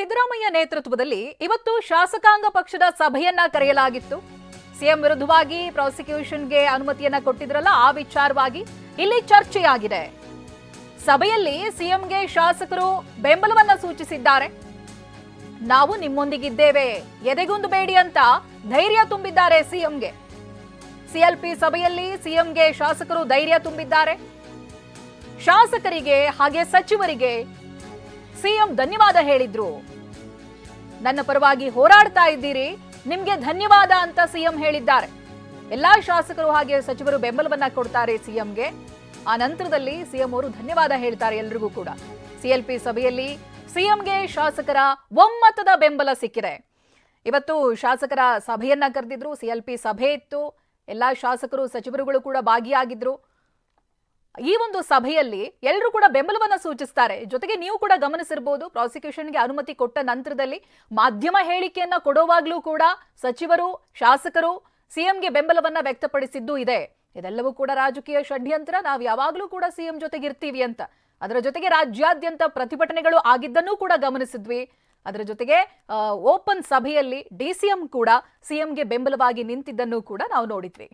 ಸಿದ್ದರಾಮಯ್ಯ ನೇತೃತ್ವದಲ್ಲಿ ಇವತ್ತು ಶಾಸಕಾಂಗ ಪಕ್ಷದ ಸಭೆಯನ್ನ ಕರೆಯಲಾಗಿತ್ತು. ಸಿಎಂ ವಿರುದ್ಧವಾಗಿ ಪ್ರಾಸಿಕ್ಯೂಷನ್ಗೆ ಅನುಮತಿಯನ್ನ ಕೊಟ್ಟಿದ್ರಲ್ಲ, ಆ ವಿಚಾರವಾಗಿ ಇಲ್ಲಿ ಚರ್ಚೆಯಾಗಿದೆ. ಸಭೆಯಲ್ಲಿ ಸಿಎಂಗೆ ಶಾಸಕರು ಬೆಂಬಲವನ್ನ ಸೂಚಿಸಿದ್ದಾರೆ. ನಾವು ನಿಮ್ಮೊಂದಿಗಿದ್ದೇವೆ, ಎದೆಗುಂದು ಬೇಡಿ ಅಂತ ಧೈರ್ಯ ತುಂಬಿದ್ದಾರೆ ಸಿಎಂಗೆ. ಸಿಎಲ್ಪಿ ಸಭೆಯಲ್ಲಿ ಸಿಎಂಗೆ ಶಾಸಕರು ಧೈರ್ಯ ತುಂಬಿದ್ದಾರೆ. ಶಾಸಕರಿಗೆ ಹಾಗೆ ಸಚಿವರಿಗೆ ಸಿಎಂ ಧನ್ಯವಾದ ಹೇಳಿದ್ರು. ನನ್ನ ಪರವಾಗಿ ಹೋರಾಡ್ತಾ ಇದ್ದೀರಿ, ನಿಮ್ಗೆ ಧನ್ಯವಾದ ಅಂತ ಸಿಎಂ ಹೇಳಿದ್ದಾರೆ. ಎಲ್ಲಾ ಶಾಸಕರು ಹಾಗೆ ಸಚಿವರು ಬೆಂಬಲವನ್ನ ಕೊಡ್ತಾರೆ ಸಿಎಂಗೆ. ಆ ನಂತರದಲ್ಲಿ ಸಿಎಂ ಅವರು ಧನ್ಯವಾದ ಹೇಳ್ತಾರೆ ಎಲ್ರಿಗೂ ಕೂಡ. ಸಿಎಲ್ಪಿ ಸಭೆಯಲ್ಲಿ ಸಿಎಂಗೆ ಶಾಸಕರ ಒಮ್ಮತದ ಬೆಂಬಲ ಸಿಕ್ಕಿದೆ. ಇವತ್ತು ಶಾಸಕರ ಸಭೆಯನ್ನ ಕರೆದಿದ್ರು, ಸಿಎಲ್ಪಿ ಸಭೆ ಇತ್ತು. ಎಲ್ಲಾ ಶಾಸಕರು, ಸಚಿವರುಗಳು ಕೂಡ ಭಾಗಿಯಾಗಿದ್ರು. ಈ ಒಂದು ಸಭೆಯಲ್ಲಿ ಎಲ್ಲರೂ ಕೂಡ ಬೆಂಬಲವನ್ನ ಸೂಚಿಸ್ತಾರೆ. ಜೊತೆಗೆ ನೀವು ಕೂಡ ಗಮನಿಸಿರ್ಬೋದು, ಪ್ರಾಸಿಕ್ಯೂಷನ್ಗೆ ಅನುಮತಿ ಕೊಟ್ಟ ನಂತರದಲ್ಲಿ ಮಾಧ್ಯಮ ಹೇಳಿಕೆಯನ್ನ ಕೊಡುವಾಗ್ಲೂ ಕೂಡ ಸಚಿವರು, ಶಾಸಕರು, ಸಿಎಂಗೆ ಬೆಂಬಲವನ್ನ ವ್ಯಕ್ತಪಡಿಸಿದ್ದು ಇದೆ. ಇದೆಲ್ಲವೂ ಕೂಡ ರಾಜಕೀಯ ಷಡ್ಯಂತ್ರ. ನಾವು ಯಾವಾಗಲೂ ಕೂಡ ಸಿಎಂ ಜೊತೆಗೆ ಇರ್ತೀವಿ ಅಂತ. ಅದರ ಜೊತೆಗೆ ರಾಜ್ಯಾದ್ಯಂತ ಪ್ರತಿಭಟನೆಗಳು ಆಗಿದ್ದನ್ನೂ ಕೂಡ ಗಮನಿಸಿದ್ವಿ. ಅದರ ಜೊತೆಗೆ ಓಪನ್ ಸಭೆಯಲ್ಲಿ ಡಿಸಿಎಂ ಕೂಡ ಸಿಎಂಗೆ ಬೆಂಬಲವಾಗಿ ನಿಂತಿದ್ದನ್ನು ಕೂಡ ನಾವು ನೋಡಿದ್ವಿ.